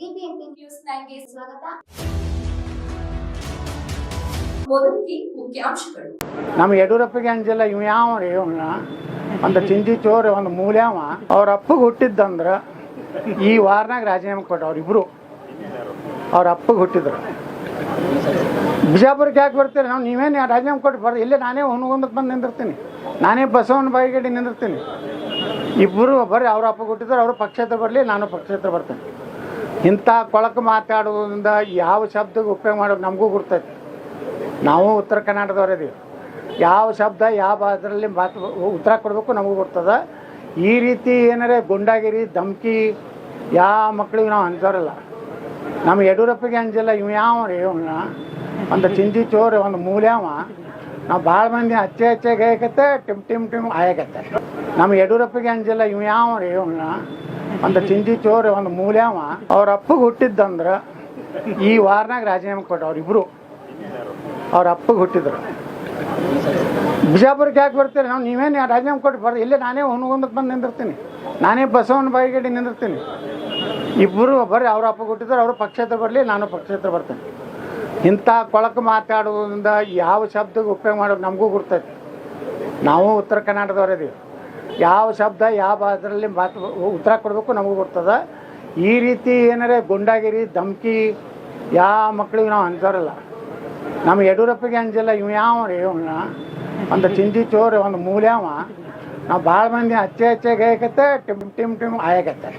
BBMP news ನೈನ್ಗೆ ಸ್ವಾಗತ. ನಮ್ಮ ಯಡಿಯೂರಪ್ಪಗೆ ಅಂಜಿಲ್ಲ ಇವ್ ಯಾವ ರೀ ಇವ್ನ? ಒಂದು ಚಿಂದಿ ಚೋರ್, ಒಂದು ಮೂಲ್ಯಾವ? ಅವ್ರ ಅಪ್ಪಗೆ ಹುಟ್ಟಿದ್ದಂದ್ರ ಈ ವಾರನಾಗ ರಾಜೀನಾಮೆ ಕೊಟ್ಟ ಅವ್ರಿಬ್ರು ಅವ್ರ ಅಪ್ಪಗೆ ಹುಟ್ಟಿದ್ರು. ಬಿಜಾಪುರಕ್ಕೆ ಯಾಕೆ ಬರ್ತೀರಿ? ನಾವು ನೀವೇನು ರಾಜೀನಾಮೆ ಕೊಟ್ಟು ಬರ್ರಿ ಇಲ್ಲೇ ನಾನೇ ಹುನಗುಂದಕ್ಕೆ ಬಂದು ನಿಂದಿರ್ತೀನಿ. ನಾನೇ ಬಸವನ ಬಾಯಿಗಡಿ ನಿಂದಿರ್ತೀನಿ. ಇಬ್ಬರು ಬರ್ರಿ, ಅವ್ರ ಅಪ್ಪ ಹುಟ್ಟಿದ್ರು, ಅವರು ಪಕ್ಷೇತ್ರ ಬರಲಿ, ನಾನು ಪಕ್ಷೇತ್ರ ಬರ್ತೇನೆ. ಇಂಥ ಕೊಳಕು ಮಾತಾಡೋದ್ರಿಂದ ಯಾವ ಶಬ್ದಕ್ಕೆ ಉಪಯೋಗ ಮಾಡೋದು ನಮಗೂ ಗೊತ್ತೈತಿ ನಾವು ಉತ್ತರ ಕರ್ನಾಟಕದವರಿದ್ದೀವಿ ಯಾವ ಶಬ್ದ, ಯಾವ ಅದರಲ್ಲಿ ಮಾತು, ಉತ್ತರ ಕೊಡಬೇಕು ನಮಗೂ ಗೊತ್ತದ ಈ ರೀತಿ ಏನಾರೇ ಗುಂಡಾಗಿರಿ, ಧಮ್ಕಿ, ಯಾವ ಮಕ್ಕಳಿಗೆ ನಾವು ಅಂಜೋರಲ್ಲ ನಮ್ಮ ಯಡಿಯೂರಪ್ಪಗೆ ಅಂಜಿಲ್ಲ ಇವ್ ಯಾವ ರೀ ಇವನ್ನ ಒಂದು ಚಿಂದಿ ಚೋರ್ ಒಂದು ಮೂಲ್ಯಾವ. ನಾವು ಭಾಳ ಮಂದಿ ಹಚ್ಚೆ ಹಚ್ಚೆ ಗಾಯಕತ್ತೆ ಟಿಮ್ ಟಿಮ್ ಟಿಮ್ ಆಯಕತ್ತೆ ನಮ್ಮ ಯಡಿಯೂರಪ್ಪಗೆ ಅಂಜಿಲ್ಲ ಇವ್ ಯಾವ ರೀ ಇವ್ನ? ಒಂದು ಚಿಂದಿ ಚೋರ್, ಒಂದು ಮೂಲ್ಯಾವ ಅವ್ರ ಅಪ್ಪಗೆ ಹುಟ್ಟಿದ್ದಂದ್ರ ಈ ವಾರನಾಗ ರಾಜೀನಾಮೆ ಕೊಟ್ಟ ಅವ್ರಿಬ್ರು ಅವ್ರ ಅಪ್ಪಗೆ ಹುಟ್ಟಿದ್ರು. ಬಿಜಾಪುರಕ್ಕೆ ಯಾಕೆ ಬರ್ತೀರಿ? ನಾವು ನೀವೇನು ರಾಜೀನಾಮೆ ಕೊಟ್ಟು ಬರ್ರಿ ಇಲ್ಲೇ ನಾನೇ ಹುನಗುಂದಕ್ಕೆ ಬಂದು ನಿಂದಿರ್ತೀನಿ. ನಾನೇ ಬಸವನ ಬಾಯಿಗಡಿ ನಿಂದಿರ್ತೀನಿ. ಇಬ್ಬರು ಬರ್ರಿ, ಅವ್ರ ಅಪ್ಪಗೆ ಹುಟ್ಟಿದ್ರು, ಅವರು ಪಕ್ಷೇತ್ರ ಬರಲಿ, ನಾನು ಪಕ್ಷೇತ್ರ ಬರ್ತೇನೆ. ಇಂಥ ಕೊಳಕು ಮಾತಾಡೋದ್ರಿಂದ ಯಾವ ಶಬ್ದಕ್ಕೆ ಉಪಯೋಗ ಮಾಡೋದು ನಮಗೂ ಗುರ್ತೈತೆ. ನಾವು ಉತ್ತರ ಕರ್ನಾಟಕದವರಿದ್ದೀವಿ ಯಾವ ಶಬ್ದ, ಯಾವ ಅದರಲ್ಲಿ ಮಾತು, ಉತ್ತರ ಕೊಡಬೇಕು ನಮಗೂ ಗೊತ್ತದ ಈ ರೀತಿ ಏನಾರೇ ಗುಂಡಾಗಿರಿ, ಧಮ್ಕಿ, ಯಾವ ಮಕ್ಕಳಿಗೆ ನಾವು ಅಂಜೋರಲ್ಲ ನಮ್ಮ ಯಡಿಯೂರಪ್ಪಗೆ ಅಂಜಿಲ್ಲ ಇವ್ ಯಾವ ರೀ ಇವನ್ನ ಒಂದು ಚಿಂದಿ ಚೋರ್, ಒಂದು ಮೂಲ್ಯಾವ. ನಾವು ಭಾಳ ಮಂದಿ ಹಚ್ಚೆ ಹಚ್ಚೆ ಗಾಯಕತ್ತೆ ಟಿಮ್ ಟಿಮ್ ಟಿಮ್ ಆಯಕತ್ತೆ.